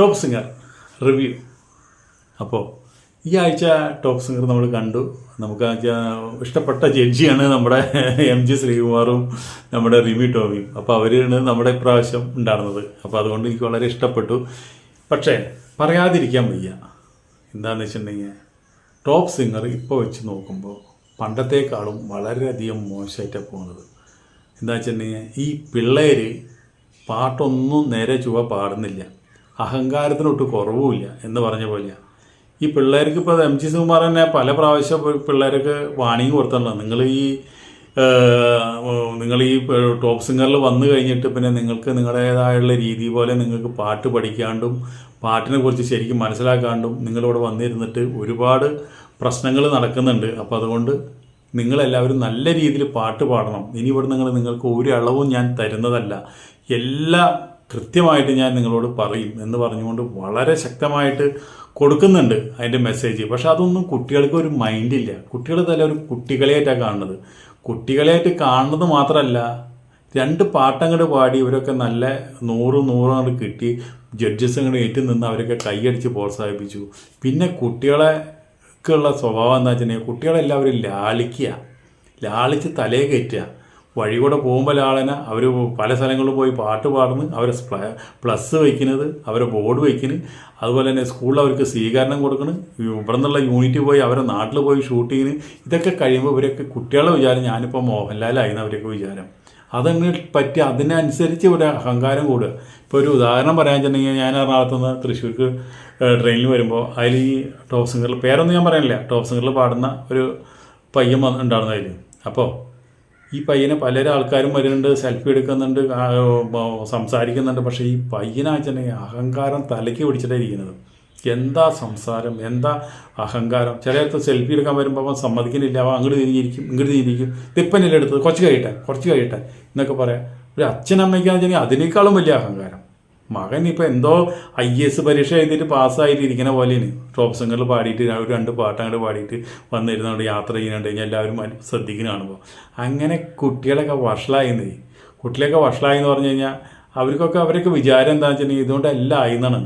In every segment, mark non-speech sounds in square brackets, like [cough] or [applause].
Top singer review. അപ്പോൾ ഈ ആഴ്ച ടോപ്പ് സിംഗർ നമ്മൾ കണ്ടു. നമുക്ക് ഇഷ്ടപ്പെട്ട ജഡ്ജിയാണ് നമ്മുടെ [laughs] എം ജി ശ്രീകുമാറും നമ്മുടെ റിമി ടോമിയും. അപ്പോൾ അവരാണ് നമ്മുടെ ഇപ്രാവശ്യം ഉണ്ടായിരുന്നത്. അപ്പോൾ അതുകൊണ്ട് എനിക്ക് വളരെ ഇഷ്ടപ്പെട്ടു. പക്ഷേ പറയാതിരിക്കാൻ വയ്യ. എന്താണെന്ന് വെച്ചിട്ടുണ്ടെങ്കിൽ ടോപ്പ് സിംഗർ ഇപ്പോൾ വെച്ച് നോക്കുമ്പോൾ പണ്ടത്തേക്കാളും വളരെയധികം മോശമായിട്ടാണ് പോകുന്നത്. എന്താ വെച്ചിട്ടുണ്ടെങ്കിൽ ഈ പിള്ളേർ പാട്ടൊന്നും നേരെ ചുവ പാടുന്നില്ല. അഹങ്കാരത്തിനൊട്ട് കുറവുമില്ല എന്ന് പറഞ്ഞ പോലെയാണ് ഈ പിള്ളേർക്ക് ഇപ്പോൾ എം ജി സുകുമാർ തന്നെ പല പ്രാവശ്യം പിള്ളേർക്ക് വാണിങ് കൊടുത്തിട്ടുണ്ട്. നിങ്ങൾ ഈ നിങ്ങൾ ഈ ടോപ്പ് സിംഗറിൽ വന്നു കഴിഞ്ഞിട്ട് പിന്നെ നിങ്ങൾക്ക് നിങ്ങളുടേതായുള്ള രീതി പോലെ നിങ്ങൾക്ക് പാട്ട് പഠിക്കാണ്ടും പാട്ടിനെ കുറിച്ച് ശരിക്കും മനസ്സിലാക്കാണ്ടും നിങ്ങളിവിടെ വന്നിരുന്നിട്ട് ഒരുപാട് പ്രശ്നങ്ങൾ നടക്കുന്നുണ്ട്. അപ്പോൾ അതുകൊണ്ട് നിങ്ങളെല്ലാവരും നല്ല രീതിയിൽ പാട്ട് പാടണം. ഇനി ഇവിടെ നിങ്ങൾ നിങ്ങൾക്ക് ഒരു അളവും ഞാൻ തരുന്നതല്ല. എല്ലാം കൃത്യമായിട്ട് ഞാൻ നിങ്ങളോട് പറയും എന്ന് പറഞ്ഞുകൊണ്ട് വളരെ ശക്തമായിട്ട് കൊടുക്കുന്നുണ്ട് അതിന്റെ മെസ്സേജ് പക്ഷെ അതൊന്നും കുട്ടികൾക്ക് ഒരു മൈൻഡില്ല കുട്ടികൾ തന്നെ ഒരു കുട്ടികളെയായിട്ടാണ് കാണുന്നത്. കുട്ടികളെയായിട്ട് കാണുന്നത് മാത്രമല്ല രണ്ട് പാട്ടങ്ങട് പാടി ഇവരൊക്കെ നല്ല നൂറ് നൂറ് അങ്ങോട്ട് കിട്ടി ജഡ്ജസ് അങ്ങോട്ട് ഏറ്റു നിന്ന് അവരൊക്കെ കൈയടിച്ച് പ്രോത്സാഹിപ്പിച്ചു. പിന്നെ കുട്ടികളെ ഉള്ള സ്വഭാവം എന്താ വെച്ചിട്ടുണ്ടെങ്കിൽ കുട്ടികളെല്ലാവരും ലാളിക്കുക ലാളിച്ച് തലേ കയറ്റുക വഴി കൂടെ പോകുമ്പോൾ ആളനെ അവർ പല സ്ഥലങ്ങളിൽ പോയി പാട്ട് പാടുന്നു. അവരെ പ്ലസ് വയ്ക്കുന്നത് അവരെ ബോർഡ് വയ്ക്കുന്നു. അതുപോലെ തന്നെ സ്കൂളിൽ അവർക്ക് സ്വീകരണം കൊടുക്കണം ഇവിടെ നിന്നുള്ള യൂണിറ്റ് പോയി അവരെ നാട്ടിൽ പോയി ഷൂട്ട് ചെയ്യുന്നു. ഇതൊക്കെ കഴിയുമ്പോൾ ഇവരൊക്കെ കുട്ടികളെ വിചാരം ഞാനിപ്പോൾ മോഹൻലാലായിരുന്നു അവരൊക്കെ വിചാരം. അതങ്ങനെ പറ്റി അതിനനുസരിച്ച് ഇവിടെ അഹങ്കാരം കൂടുക. ഇപ്പോൾ ഒരു ഉദാഹരണം പറയാൻ വെച്ചിട്ടുണ്ടെങ്കിൽ ഞാൻ എറണാകുളത്ത് നിന്ന് തൃശ്ശൂർക്ക് ട്രെയിനിൽ വരുമ്പോൾ അതിൽ ഈ ടോപ്പ് സിംഗറിൽ പേരൊന്നും ഞാൻ പറയാനില്ല. ടോപ്പ് സിംഗറിൽ പാടുന്ന ഒരു പയ്യൻ ഉണ്ടായിരുന്നു അപ്പോൾ ഈ പയ്യനെ പലരും ആൾക്കാരും വരുന്നുണ്ട് സെൽഫി എടുക്കുന്നുണ്ട് സംസാരിക്കുന്നുണ്ട്. പക്ഷേ ഈ പയ്യനാണെന്നുണ്ടെങ്കിൽ അഹങ്കാരം തലയ്ക്ക് പിടിച്ചിട്ടേ ഇരിക്കുന്നത്. എന്താ സംസാരം? എന്താ അഹങ്കാരം? ചിലയിടത്ത് സെൽഫി എടുക്കാൻ വരുമ്പോൾ അവൻ സമ്മതിക്കുന്നില്ല. അവൻ അങ്ങോട്ട് തിരിഞ്ഞിരിക്കും ഇങ്ങോട്ട് തിരിഞ്ഞിരിക്കും തിപ്പനില്ല എടുത്തത്. കുറച്ച് കഴിയട്ടെ കുറച്ച് കഴിയട്ടെ എന്നൊക്കെ പറയാം. ഒരു അച്ഛനമ്മയ്ക്കാന്ന് വെച്ചാൽ അതിനേക്കാളും വലിയ അഹങ്കാരം. മകൻ ഇപ്പോൾ എന്തോ ഐ എസ് പരീക്ഷ എഴുതിയിട്ട് പാസ്സായിട്ട് ഇരിക്കുന്ന പോലെയാണ്. ടോപ്പ് സിംഗറിൽ പാടിയിട്ട് ഒരു രണ്ട് പാട്ട് അങ്ങോട്ട് പാടിയിട്ട് വന്നിരുന്നുകൊണ്ട് യാത്ര ചെയ്യുന്നുണ്ട് കഴിഞ്ഞാൽ എല്ലാവരും ശ്രദ്ധിക്കുന്ന കാണുമ്പോൾ അങ്ങനെ കുട്ടികളൊക്കെ വഷളായിരുന്നു കുട്ടികളൊക്കെ വഷളായി എന്ന് പറഞ്ഞു കഴിഞ്ഞാൽ അവർക്കൊക്കെ അവരൊക്കെ വിചാരം എന്താ വെച്ചിട്ടുണ്ടെങ്കിൽ ഇതുകൊണ്ട് എല്ലാം ആയിന്നാണ്.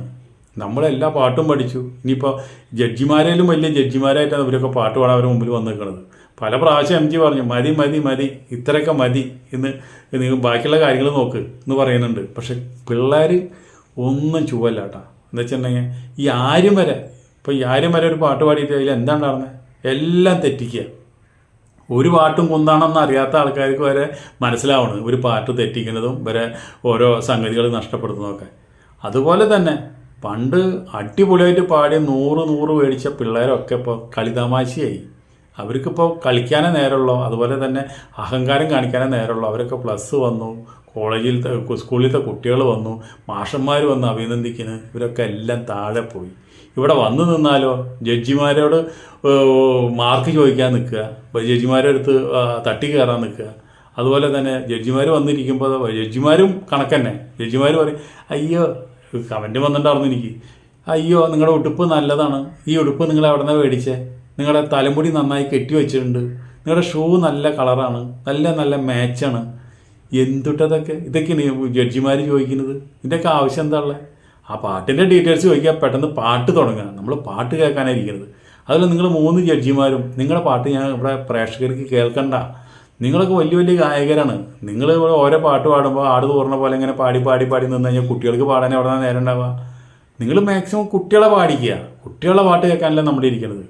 നമ്മളെല്ലാ പാട്ടും പഠിച്ചു. ഇനിയിപ്പോൾ ജഡ്ജിമാരേലും വലിയ ജഡ്ജിമാരായിട്ടാണ് ഇവരൊക്കെ പാട്ട് പാടാൻ അവരുടെ മുമ്പിൽ വന്ന് നിൽക്കുന്നത് പല പ്രാവശ്യം എം ജി പറഞ്ഞു മതി മതി മതി ഇത്രയൊക്കെ മതി എന്ന് നിങ്ങൾ ബാക്കിയുള്ള കാര്യങ്ങൾ നോക്ക് എന്ന് പറയുന്നുണ്ട്. പക്ഷെ പിള്ളേർ ഒന്നും ചുവല്ല കേട്ടോ. എന്താ വെച്ചിട്ടുണ്ടെങ്കിൽ ഈ ആര്യം വരെ ഇപ്പോൾ ഈ ആരും വരെ ഒരു പാട്ട് പാടിയിട്ട് അതിൽ എന്താണ് നടന്നത് എല്ലാം തെറ്റിക്കുക. ഒരു പാട്ടും കുന്താണെന്ന് അറിയാത്ത ആൾക്കാർക്ക് വരെ മനസ്സിലാവണം ഒരു പാട്ട് തെറ്റിക്കുന്നതും വരെ ഓരോ സംഗതികൾ നഷ്ടപ്പെടുന്നതൊക്കെ. അതുപോലെ തന്നെ പണ്ട് അടിപൊളിയായിട്ട് പാടിയ നൂറ് നൂറ് മേടിച്ച പിള്ളേരൊക്കെ ഇപ്പോൾ കളിതമാശയായി. അവർക്കിപ്പോൾ കളിക്കാനേ നേരമുള്ളൂ. അതുപോലെ തന്നെ അഹങ്കാരം കാണിക്കാനേ നേരമുള്ളൂ. അവരൊക്കെ പ്ലസ് വന്നു. കോളേജിലത്തെ സ്കൂളിലത്തെ കുട്ടികൾ വന്നു. മാഷന്മാർ വന്നു അഭിനന്ദിക്കുന്നു. ഇവരൊക്കെ എല്ലാം താഴെ പോയി. ഇവിടെ വന്നു നിന്നാലോ? ജഡ്ജിമാരോട് മാർക്ക് ചോദിക്കാൻ നിൽക്കുക. ജഡ്ജിമാരുടെ അടുത്ത് തട്ടി കയറാൻ നിൽക്കുക. അതുപോലെ തന്നെ ജഡ്ജിമാർ വന്നിരിക്കുമ്പോൾ ജഡ്ജിമാരും കണക്കന്നെ. ജഡ്ജിമാർ പറയും അയ്യോ കമന്റ് വന്നിട്ടുണ്ടായിരുന്നു എനിക്ക്. അയ്യോ നിങ്ങളുടെ ഉടുപ്പ് നല്ലതാണ്. ഈ ഉടുപ്പ് നിങ്ങൾ എവിടെ നിന്നാണ് മേടിച്ചേ? നിങ്ങളുടെ തലമുടി നന്നായി കെട്ടി വെച്ചിട്ടുണ്ട്. നിങ്ങളുടെ ഷൂ നല്ല കളറാണ്. നല്ല നല്ല മാച്ചാണ്. എന്തുട്ടതൊക്കെ? ഇതൊക്കെയാണ് ജഡ്ജിമാർ ചോദിക്കുന്നത്. ഇതിന്റെയൊക്കെ ആവശ്യം എന്താ ഉള്ളത് ആ പാട്ടിന്റെ ഡീറ്റെയിൽസ് ചോദിക്കുക പെട്ടെന്ന് പാട്ട് തുടങ്ങുക നമ്മൾ പാട്ട് കേൾക്കാനായിരിക്കുന്നത് അതുപോലെ നിങ്ങൾ മൂന്ന് ജഡ്ജിമാരും നിങ്ങളുടെ പാട്ട് ഞാൻ ഇവിടെ പ്രേക്ഷകർക്ക് കേൾക്കണ്ട. നിങ്ങളൊക്കെ വലിയ വലിയ ഗായകരാണ്. നിങ്ങൾ ഓരോ പാട്ട് പാടുമ്പോൾ ആട് തോറുന്ന പോലെ ഇങ്ങനെ പാടി പാടി പാടി നിന്ന് കഴിഞ്ഞാൽ കുട്ടികൾക്ക് പാടാൻ എവിടെ നേരം ഉണ്ടാവുക? നിങ്ങൾ മാക്സിമം കുട്ടികളെ പാടിക്കുക. കുട്ടികളെ പാട്ട് കേൾക്കാനല്ല നമ്മൾ ഇരിക്കുന്നത്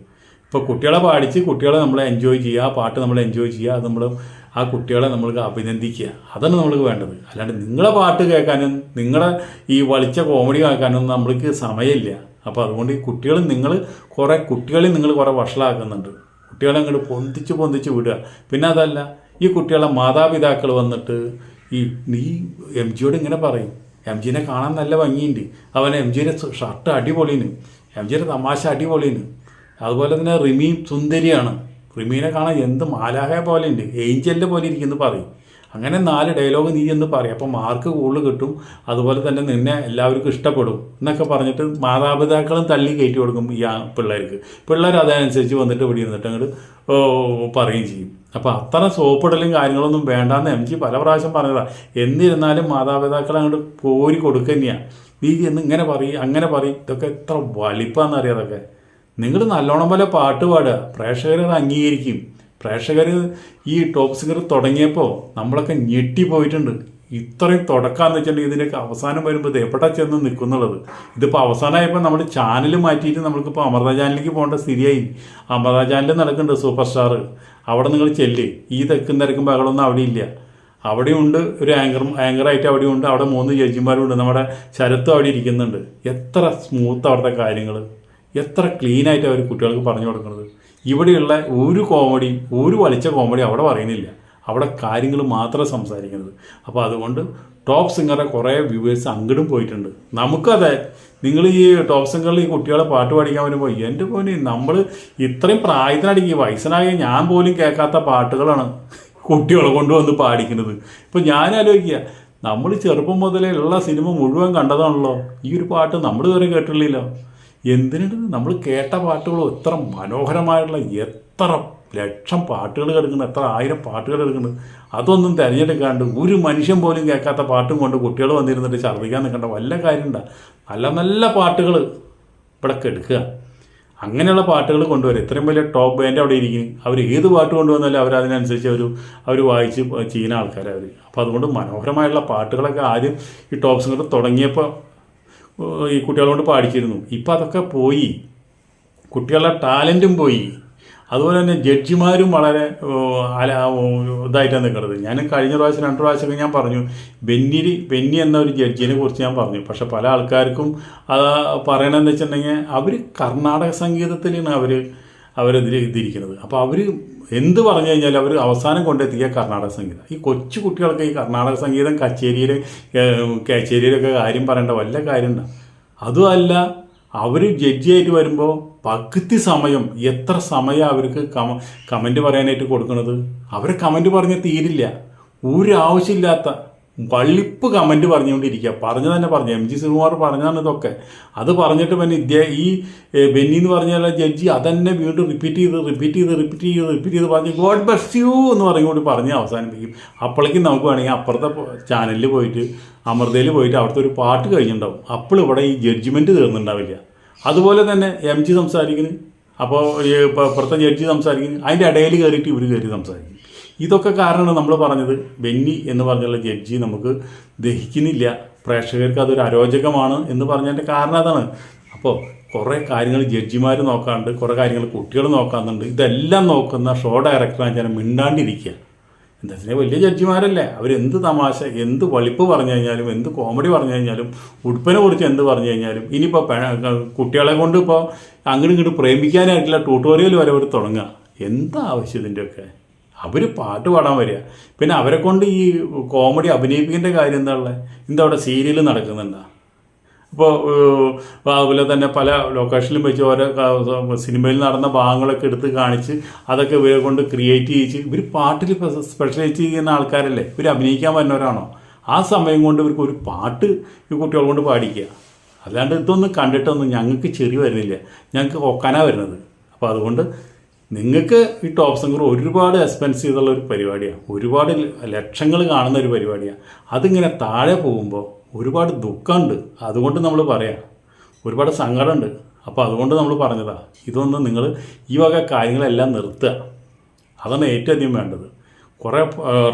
ഇപ്പോൾ കുട്ടികളെ പാടിച്ച് കുട്ടികളെ നമ്മൾ എൻജോയ് ചെയ്യുക ആ പാട്ട് നമ്മൾ എൻജോയ് ചെയ്യുക അത് നമ്മൾ ആ കുട്ടികളെ നമ്മൾക്ക് അഭിനന്ദിക്കുക. അതാണ് നമ്മൾക്ക് വേണ്ടത്. അല്ലാണ്ട് നിങ്ങളെ പാട്ട് കേൾക്കാനും നിങ്ങളെ ഈ വളിച്ച കോമഡി കേൾക്കാനൊന്നും നമ്മൾക്ക് സമയമില്ല. അപ്പോൾ അതുകൊണ്ട് ഈ കുട്ടികൾ നിങ്ങൾ കുറേ കുട്ടികളെ നിങ്ങൾ കുറേ വഷളാക്കുന്നുണ്ട്. കുട്ടികളെ അങ്ങോട്ട് പൊന്തിച്ച് പൊന്തിച്ച് വിടുക. പിന്നെ അതല്ല ഈ കുട്ടികളെ മാതാപിതാക്കൾ വന്നിട്ട് ഈ നീ എം ജിയോട് ഇങ്ങനെ പറയും. എം ജിനെ കാണാൻ നല്ല ഭംഗിയുണ്ട്. അവൻ എം ജിയുടെ ഷർട്ട് അടിപൊളിന് എം ജിയുടെ തമാശ അടിപൊളിന് അതുപോലെ തന്നെ റിമി സുന്ദരിയാണ്. റിമീനെ കാണാൻ എന്ത് മാലാഹയെ പോലെ ഉണ്ട് ഏഞ്ചലിന്റെ പോലെ ഇരിക്കുന്നു പറയും. അങ്ങനെ നാല് ഡയലോഗ് നീ എന്ന് പറയും. അപ്പോൾ മാർക്ക് കൂടുതൽ കിട്ടും. അതുപോലെ തന്നെ നിന്നെ എല്ലാവർക്കും ഇഷ്ടപ്പെടും എന്നൊക്കെ പറഞ്ഞിട്ട് മാതാപിതാക്കളും തള്ളി കയറ്റി കൊടുക്കും ഈ ആ പിള്ളേർക്ക്. പിള്ളേർ അതനുസരിച്ച് വന്നിട്ട് ഇവിടെ ഇരുന്നിട്ട് അങ്ങോട്ട് പറയുകയും ചെയ്യും. അപ്പോൾ അത്ര സോപ്പിടലും കാര്യങ്ങളൊന്നും വേണ്ടാന്ന് എം ജി പല പ്രാവശ്യം പറഞ്ഞതാണ് എന്നിരുന്നാലും മാതാപിതാക്കൾ അങ്ങോട്ട് പോരി കൊടുക്കുക തന്നെയാണ് നീ എന്ന് ഇങ്ങനെ പറയും അങ്ങനെ പറയും. ഇതൊക്കെ എത്ര വലിപ്പാന്നറിയാം അതൊക്കെ. നിങ്ങൾ നല്ലോണം പോലെ പാട്ട് പാടുക. പ്രേക്ഷകരത് അംഗീകരിക്കും. പ്രേക്ഷകർ ഈ ടോപ്പ് സിംഗർ തുടങ്ങിയപ്പോൾ നമ്മളൊക്കെ ഞെട്ടിപ്പോയിട്ടുണ്ട്. ഇത്രയും തുടക്കാന്ന് വെച്ചിട്ടുണ്ടെങ്കിൽ ഇതിന്റെയൊക്കെ അവസാനം വരുമ്പോൾ എവിടെ ചെന്ന് നിൽക്കുന്നുള്ളത്? ഇതിപ്പോൾ അവസാനമായപ്പോൾ നമ്മൾ ചാനൽ മാറ്റിയിട്ട് നമ്മൾക്കിപ്പോൾ അമൃത ചാനലിലേക്ക് പോകേണ്ട സ്ഥിതിയായി. അമൃത ചാനലിൽ നടക്കുന്നുണ്ട് സൂപ്പർ സ്റ്റാർ. അവിടെ നിങ്ങൾ ചെല്ല്. ഈ തെക്കും തിരക്കും പകളൊന്നും അവിടെ ഇല്ല. അവിടെയുണ്ട് ഒരു ആങ്കർ ആങ്കറായിട്ട് അവിടെ ഉണ്ട്. അവിടെ മൂന്ന് ജഡ്ജിമാരുണ്ട് നമ്മുടെ ശരത്തും അവിടെ ഇരിക്കുന്നുണ്ട്. എത്ര സ്മൂത്ത് അവിടുത്തെ കാര്യങ്ങൾ എത്ര ക്ലീനായിട്ട് അവർ കുട്ടികൾക്ക് പറഞ്ഞു കൊടുക്കുന്നത്? ഇവിടെയുള്ള ഒരു കോമഡി ഒരു വലിച്ച കോമഡി അവിടെ പറയുന്നില്ല. അവിടെ കാര്യങ്ങൾ മാത്രമേ സംസാരിക്കുന്നത്. അപ്പോൾ അതുകൊണ്ട് ടോപ്പ് സിംഗറെ കുറേ വ്യൂവേഴ്സ് അങ്ങോട്ടും പോയിട്ടുണ്ട്. നമുക്കതെ നിങ്ങൾ ഈ ടോപ്പ് സിംഗറിൽ ഈ കുട്ടികളെ പാട്ട് പഠിക്കാൻ വരുമ്പോൾ എന്റെ പോലെ നമ്മൾ ഇത്രയും പ്രായത്തിനടിക്ക് വയസ്സനായ ഞാൻ പോലും കേൾക്കാത്ത പാട്ടുകളാണ് കുട്ടികളെ കൊണ്ടുവന്ന് പാടിക്കുന്നത്. ഇപ്പോൾ ഞാൻ ആലോചിക്കുക നമ്മൾ ചെറുപ്പം മുതലേ ഉള്ള സിനിമ മുഴുവൻ കണ്ടതാണല്ലോ. ഈ ഒരു പാട്ട് നമ്മൾ ഇതുവരെ കേട്ടില്ലല്ലോ എന്തിനുണ്ട് നമ്മൾ കേട്ട പാട്ടുകൾ എത്ര മനോഹരമായിട്ടുള്ള എത്ര ലക്ഷം പാട്ടുകൾ കിടക്കുന്നത് എത്ര ആയിരം പാട്ടുകൾ കിടക്കുന്നു അതൊന്നും തിരഞ്ഞെടുക്കാണ്ട് ഒരു മനുഷ്യൻ പോലും കേൾക്കാത്ത പാട്ടും കൊണ്ട് കുട്ടികൾ വന്നിരുന്നിട്ട് ഛർദ്ദിക്കാൻ നിൽക്കേണ്ട വല്ല കാര്യമുണ്ട. നല്ല നല്ല പാട്ടുകൾ ഇവിടെ കെടുക്കുക. അങ്ങനെയുള്ള പാട്ടുകൾ കൊണ്ടുവരും. ഇത്രയും വലിയ ടോപ്പ് ബാൻഡ് അവിടെ ഇരിക്കും അവർ ഏത് പാട്ട് കൊണ്ടുവന്നാലും അവർ അതിനനുസരിച്ച് അവർ അവർ വായിച്ച് ചെയ്യുന്ന ആൾക്കാരവർ അപ്പോൾ അതുകൊണ്ട് മനോഹരമായുള്ള പാട്ടുകളൊക്കെ ആദ്യം ഈ ടോപ്പ് സിംഗർ തുടങ്ങിയപ്പോൾ ഈ കുട്ടികളെ കൊണ്ട് പാടിച്ചിരുന്നു. ഇപ്പം അതൊക്കെ പോയി. കുട്ടികളുടെ ടാലന്റും പോയി. അതുപോലെ തന്നെ ജഡ്ജിമാരും വളരെ അല- ഇതായിട്ടാണ് നിൽക്കുന്നത്. ഞാൻ കഴിഞ്ഞ പ്രാവശ്യം രണ്ട് പ്രാവശ്യമൊക്കെ ഞാൻ പറഞ്ഞു ബെന്നി ബെന്നി എന്ന ഒരു ജഡ്ജിനെ കുറിച്ച് ഞാൻ പറഞ്ഞു. പക്ഷെ പല ആൾക്കാർക്കും അത് പറയണമെന്ന് വെച്ചിട്ടുണ്ടെങ്കിൽ അവർ കർണാടക സംഗീതത്തിലാണ് അവർ അവരിതിൽ എഴുതിയിരിക്കുന്നത്. അപ്പോൾ അവർ എന്ത് പറഞ്ഞു കഴിഞ്ഞാൽ അവർ അവസാനം കൊണ്ടെത്തിക്കുക കർണാടക സംഗീതം. ഈ കൊച്ചു കുട്ടികൾക്ക് ഈ കർണാടക സംഗീതം കച്ചേരിയിൽ കച്ചേരിയിലൊക്കെ കാര്യം പറയേണ്ട വല്ല കാര്യമുണ്ട്. അതുമല്ല അവർ ജഡ്ജിയായിട്ട് വരുമ്പോൾ പകുതി സമയം എത്ര സമയം അവർക്ക് കമ കമന്റ് പറയാനായിട്ട് കൊടുക്കുന്നത് അവർ കമന്റ് പറഞ്ഞ് തീരില്ല. ഒരു ആവശ്യമില്ലാത്ത വള്ളിപ്പ് കമന്റ് പറഞ്ഞുകൊണ്ടിരിക്കുക. പറഞ്ഞു തന്നെ പറഞ്ഞു. എം ജി ശ്രീകുമാർ പറഞ്ഞാണ് ഇതൊക്കെ. അത് പറഞ്ഞിട്ട് പിന്നെ ഇദ്ദേഹ ഈ ബെന്നി എന്ന് പറഞ്ഞാൽ ജഡ്ജി അതന്നെ വീണ്ടും റിപ്പീറ്റ് ചെയ്ത് റിപ്പീറ്റ് ചെയ്ത് റിപ്പീറ്റ് ചെയ്ത് റിപ്പീറ്റ് ചെയ്ത് പറഞ്ഞ് ഗോഡ് ബസ് യു എന്ന് പറഞ്ഞുകൊണ്ട് പറഞ്ഞ് അവസാനിപ്പിക്കും. അപ്പോഴേക്കും നമുക്ക് വേണമെങ്കിൽ അപ്പുറത്തെ ചാനലിൽ പോയിട്ട് അമൃതയിൽ പോയിട്ട് അവിടുത്തെ ഒരു പാട്ട് കഴിഞ്ഞിട്ടുണ്ടാവും. അപ്പോൾ ഇവിടെ ഈ ജഡ്ജ്മെന്റ് തീർന്നിട്ടുണ്ടാവില്ല. അതുപോലെ തന്നെ എം ജി സംസാരിക്കുന്നു. അപ്പോൾ ഇപ്പുറത്തെ ജഡ്ജി സംസാരിക്കുന്നു. അതിന്റെ ഇടയിൽ കയറിയിട്ട് ഇവർ കയറി സംസാരിക്കും ഇതൊക്കെ കാരണമാണ് നമ്മൾ പറഞ്ഞത്. ബെന്നി എന്ന് പറഞ്ഞുള്ള ജഡ്ജി നമുക്ക് ദഹിക്കുന്നില്ല. പ്രേക്ഷകർക്ക് അതൊരു അരോചകമാണ് എന്ന് പറഞ്ഞതിന്റെ കാരണം അതാണ്. അപ്പോൾ കുറേ കാര്യങ്ങൾ ജഡ്ജിമാർ നോക്കാണ്ട് കുറേ കാര്യങ്ങൾ കുട്ടികൾ നോക്കാറുണ്ട് ഇതെല്ലാം നോക്കുന്ന ഷോ ഡയറക്ടറാണ് ഞാൻ മിണ്ടാണ്ടിരിക്കുക. എന്താ വെച്ചാൽ വലിയ ജഡ്ജിമാരല്ലേ? അവരെന്ത് തമാശ എന്ത് വളിപ്പ് പറഞ്ഞു കഴിഞ്ഞാലും എന്ത് കോമഡി പറഞ്ഞു കഴിഞ്ഞാലും ഉടുപ്പിനെ കുറിച്ച് എന്ത് പറഞ്ഞു കഴിഞ്ഞാലും ഇനിയിപ്പോൾ കുട്ടികളെ കൊണ്ട് ഇപ്പോൾ അങ്ങോട്ടും ഇങ്ങോട്ട് പ്രേമിക്കാനായിട്ടുള്ള ട്യൂട്ടോറിയൽ വരെ അവർ തുടങ്ങുക. എന്താ ആവശ്യം ഇതിന്റെയൊക്കെ? അവർ പാട്ട് പാടാൻ വരിക. പിന്നെ അവരെ കൊണ്ട് ഈ കോമഡി അഭിനയിപ്പിക്കേണ്ട കാര്യം എന്താ ഉള്ളത് എന്താ അവിടെ സീരിയൽ നടക്കുന്നുണ്ടോ? ഇപ്പോൾ അതുപോലെ തന്നെ പല ലൊക്കേഷനിലും വെച്ച് ഓരോ സിനിമയിൽ നടന്ന ഭാഗങ്ങളൊക്കെ എടുത്ത് കാണിച്ച് അതൊക്കെ ഇവരെ കൊണ്ട് ക്രിയേറ്റ് ചെയ്യിച്ച് ഇവർ പാട്ടിൽ സ്പെഷ്യലൈസ് ചെയ്യുന്ന ആൾക്കാരല്ലേ? ഇവർ അഭിനയിക്കാൻ വരുന്നവരാണോ? ആ സമയം കൊണ്ട് ഇവർക്ക് ഒരു പാട്ട് ഈ കുട്ടികൾ കൊണ്ട് പാടിക്കുക. അല്ലാണ്ട് ഇതൊന്നും കണ്ടിട്ടൊന്നും ഞങ്ങൾക്ക് ചെറിയ വരുന്നില്ല. ഞങ്ങൾക്ക് ഒക്കാനാണ് വരുന്നത്. അപ്പോൾ അതുകൊണ്ട് നിങ്ങൾക്ക് ഈ ടോപ്പ് സിംഗർ ഒരുപാട് എക്സ്പെൻസ് ചെയ്തുള്ള ഒരു പരിപാടിയാണ് ഒരുപാട് ലക്ഷങ്ങൾ കാണുന്ന ഒരു പരിപാടിയാണ് അതിങ്ങനെ താഴെ പോകുമ്പോൾ ഒരുപാട് ദുഃഖമുണ്ട്. അതുകൊണ്ട് നമ്മൾ പറയാം. ഒരുപാട് സങ്കടമുണ്ട്. അപ്പോൾ അതുകൊണ്ട് നമ്മൾ പറഞ്ഞതാ. ഇതൊന്നും നിങ്ങൾ ഈ വക കാര്യങ്ങളെല്ലാം നിർത്തുക. അതാണ് ഏറ്റവും അധികം വേണ്ടത്. കുറേ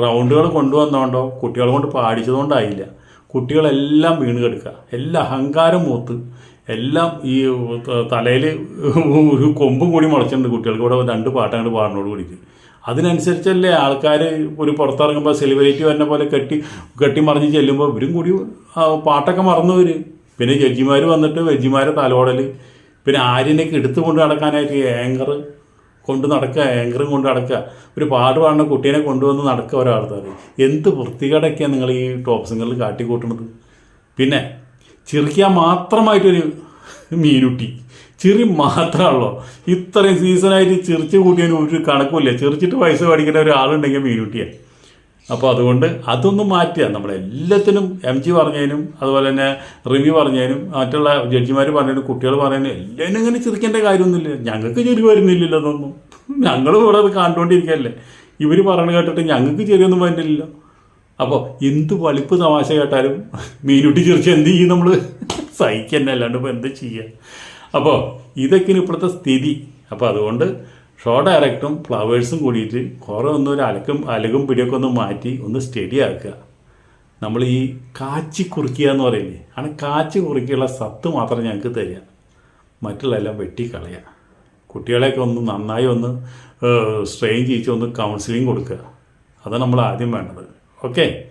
റൗണ്ടുകൾ കൊണ്ടുവന്നതുകൊണ്ടോ കുട്ടികളെ കൊണ്ട് പാടിച്ചതുകൊണ്ടായില്ല. കുട്ടികളെല്ലാം വീണ് കിടക്കുക. എല്ലാ അഹങ്കാരം മൂത്ത് എല്ലാം ഈ തലയിൽ ഒരു കൊമ്പും കൂടി മുളച്ചിട്ടുണ്ട് കുട്ടികൾക്ക്. ഇവിടെ രണ്ട് പാട്ടങ്ങൾ പാടിനോട് കൂടിയിട്ട് അതിനനുസരിച്ചല്ലേ ആൾക്കാർ ഒരു പുറത്തിറങ്ങുമ്പോൾ സെലിബ്രിറ്റി വരുന്ന പോലെ കെട്ടി കെട്ടി മറിഞ്ഞ് ചെല്ലുമ്പോൾ ഇവരും കൂടി പാട്ടൊക്കെ മറന്നു വരും പിന്നെ ജഡ്ജിമാർ വന്നിട്ട് വെജിമാരെ തലോടൽ പിന്നെ ആര്യനൊക്കെ എടുത്തു കൊണ്ട് നടക്കാനായിട്ട് ഏങ്കർ കൊണ്ട് നടക്കുക ഏങ്കറും കൊണ്ട് നടക്കുക. ഒരു പാട്ട് പാടുന്ന കുട്ടീനെ കൊണ്ടുവന്ന് നടക്കുക ഒരാൾക്കാർ എന്ത് വൃത്തികേടൊക്കെയാണ് നിങ്ങൾ ഈ ടോപ്പ് സിംഗറിൽ കാട്ടിക്കൂട്ടുന്നത് പിന്നെ ചിരിക്കാൻ മാത്രമായിട്ടൊരു മീനുട്ടി. ചിരി മാത്രമാണല്ലോ ഇത്രയും സീസണായിട്ട് ചിരിച്ച് കൂട്ടിയതിന് ഒരു കണക്കുമില്ല. ചിരിച്ചിട്ട് പൈസ മേടിക്കുന്ന ഒരാളുണ്ടെങ്കിൽ മീനുട്ടിയാണ് അപ്പോൾ അതുകൊണ്ട് അതൊന്നും മാറ്റുക. നമ്മളെല്ലാത്തിനും എം ജി പറഞ്ഞതിനും അതുപോലെ തന്നെ റിവ്യൂ പറഞ്ഞതിനും മറ്റുള്ള ജഡ്ജിമാർ പറഞ്ഞതിനും കുട്ടികൾ പറഞ്ഞതിനും എല്ലാവരും ഇങ്ങനെ ചിരിക്കേണ്ട കാര്യമൊന്നുമില്ല. ഞങ്ങൾക്ക് ചെറിയ വരുന്നില്ലല്ലോ അതൊന്നും. ഞങ്ങൾ ഇവിടെ അത് കണ്ടുകൊണ്ടിരിക്കുകയല്ലേ. ഇവർ പറഞ്ഞു കേട്ടിട്ട് ഞങ്ങൾക്ക് ചെറിയൊന്നും വരുന്നില്ലല്ലോ. അപ്പോൾ എന്ത് വളിപ്പ് തമാശ കേട്ടാലും മീനുട്ടി ചിരിച്ച് എന്ത് ചെയ്യും നമ്മൾ സഹിക്കന്നെ അല്ലാണ്ട് ഇപ്പോൾ എന്താ ചെയ്യുക അപ്പോൾ ഇതൊക്കെയാണ് ഇപ്പോഴത്തെ സ്ഥിതി. അപ്പോൾ അതുകൊണ്ട് ഷോ ഡയറക്റ്റും ഫ്ലവേഴ്സും കൂടിയിട്ട് കുറേ ഒന്ന് ഒരു അലക്കും അലകും പിടിയൊക്കെ ഒന്ന് മാറ്റി ഒന്ന് സ്റ്റഡി ആക്കുക. നമ്മൾ ഈ കാച്ചി കുറിക്കുക എന്ന് പറയില്ലേ? ആണ് കാച്ചി കുറിക്കുള്ള സത്ത് മാത്രം ഞങ്ങൾക്ക് തരിക. മറ്റുള്ളതെല്ലാം വെട്ടിക്കളയുക കുട്ടികളെയൊക്കെ ഒന്ന് നന്നായി ഒന്ന് സ്ട്രെയിൻ ചെയ്യിച്ച് ഒന്ന് കൗൺസിലിംഗ് കൊടുക്കുക. അതാണ് നമ്മൾ ആദ്യം വേണ്ടത്. ഓക്കെ.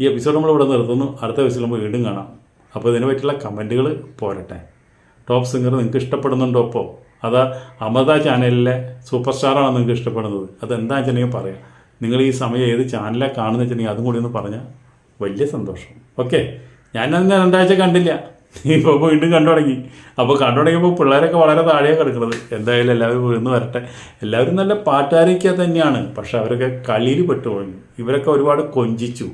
ഈ എപ്പിസോഡ് നമ്മൾ ഇവിടെ നിർത്തുന്നു. അടുത്ത എപ്പിസോഡ് നമ്മൾ വീണ്ടും കാണാം. അപ്പോൾ ഇതിനെ പറ്റിയുള്ള കമന്റുകൾ പോരട്ടെ. ടോപ്പ് സിംഗർ നിങ്ങൾക്ക് ഇഷ്ടപ്പെടുന്നുണ്ടോ അപ്പോൾ അത് അമൃത ചാനലിലെ സൂപ്പർ സ്റ്റാറാണ് നിങ്ങൾക്ക് ഇഷ്ടപ്പെടുന്നത്? അതെന്താ വെച്ചിട്ടുണ്ടെങ്കിൽ പറയാം. നിങ്ങൾ ഈ സമയം ഏത് ചാനലാണ് കാണുന്നത് വെച്ചിട്ടുണ്ടെങ്കിൽ അതും കൂടി ഒന്ന് പറഞ്ഞാൽ വലിയ സന്തോഷം. ഓക്കെ. ഞാൻ അതിനെ രണ്ടാഴ്ച കണ്ടില്ല. ഇപ്പോൾ വീണ്ടും കണ്ടു തുടങ്ങി. അപ്പോൾ കണ്ടു തുടങ്ങിയപ്പോൾ പിള്ളേരൊക്കെ വളരെ താഴെയാണ് കിടക്കുന്നത്. എന്തായാലും എല്ലാവരും വീഴുന്നു വരട്ടെ. എല്ലാവരും നല്ല പാട്ടുകാരൊക്കെ തന്നെയാണ്. പക്ഷെ അവരൊക്കെ കളിയിൽ പെട്ടുപോയി. ഇവരൊക്കെ ഒരുപാട് കൊഞ്ചിച്ചു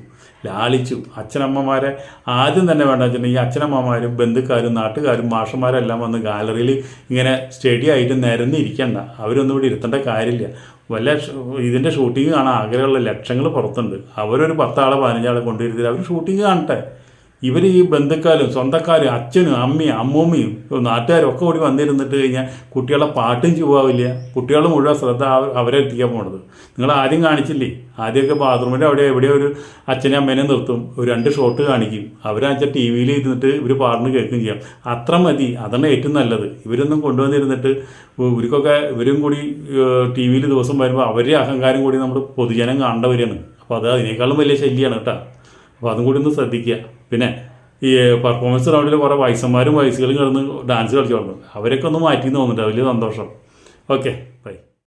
ലാളിച്ചു. അച്ഛനമ്മമാരെ ആദ്യം തന്നെ വേണ്ട വെച്ചിട്ടുണ്ടെങ്കിൽ അച്ഛനമ്മമാരും ബന്ധുക്കാരും നാട്ടുകാരും മാഷന്മാരെല്ലാം വന്ന് ഗാലറിയിൽ ഇങ്ങനെ സ്റ്റഡി ആയിട്ട് നിരന്നിരിക്കണ്ട. അവരൊന്നും ഇവിടെ ഇരുത്തേണ്ട കാര്യമില്ല. വല്ല ഇതിന്റെ ഷൂട്ടിങ് കാണാൻ ആഗ്രഹമുള്ള ലക്ഷങ്ങൾ പുറത്തുണ്ട്. അവരൊരു പത്താളെ പതിനഞ്ചാളെ കൊണ്ടുവരുത്തില്ല അവർ ഷൂട്ടിങ് കാണട്ടെ. ഇവർ ഈ ബന്ധുക്കാരും സ്വന്തക്കാരും അച്ഛനും അമ്മയും അമ്മൂമ്മയും നാട്ടുകാരും ഒക്കെ കൂടി വന്നിരുന്നിട്ട് കഴിഞ്ഞാൽ കുട്ടികളെ പാട്ടും ചുവാവില്ല കുട്ടികൾ മുഴുവൻ ശ്രദ്ധ അവരെ എത്തിക്കാൻ പോണത്. നിങ്ങൾ ആദ്യം കാണിച്ചില്ലേ? ആദ്യമൊക്കെ ബാത്റൂമിന്റെ അവിടെ എവിടെയോ ഒരു അച്ഛനെ അമ്മേനെ നിർത്തും. ഒരു രണ്ട് ഷോട്ട് കാണിക്കും. അവരാച്ച ടി വിയിൽ ഇരുന്നിട്ട് ഇവർ പാടുന്നു കേൾക്കുകയും ചെയ്യാം. അത്ര മതി. അതാണ് ഏറ്റവും നല്ലത്. ഇവരൊന്നും കൊണ്ടുവന്നിരുന്നിട്ട് ഇവർക്കൊക്കെ ഇവരും കൂടി ടി വിയിൽ ദിവസം വരുമ്പോൾ അവരുടെ അഹങ്കാരം കൂടി നമ്മൾ പൊതുജനം കാണേണ്ടവരാണ് അപ്പോൾ അത് അതിനേക്കാളും വലിയ ശല്യമാണ് കേട്ടോ. അപ്പോൾ അതും കൂടി ഒന്ന് ശ്രദ്ധിക്കുക. പിന്നെ ഈ പെർഫോമൻസ് റൗണ്ടിൽ കുറേ വയസ്സന്മാരും വയസ്സുകളും കിടന്ന് ഡാൻസ് കളിച്ചു തുടങ്ങും. അവരൊക്കെ ഒന്ന് മാറ്റി തോന്നുന്നുണ്ട്. വലിയ സന്തോഷം. Okay bye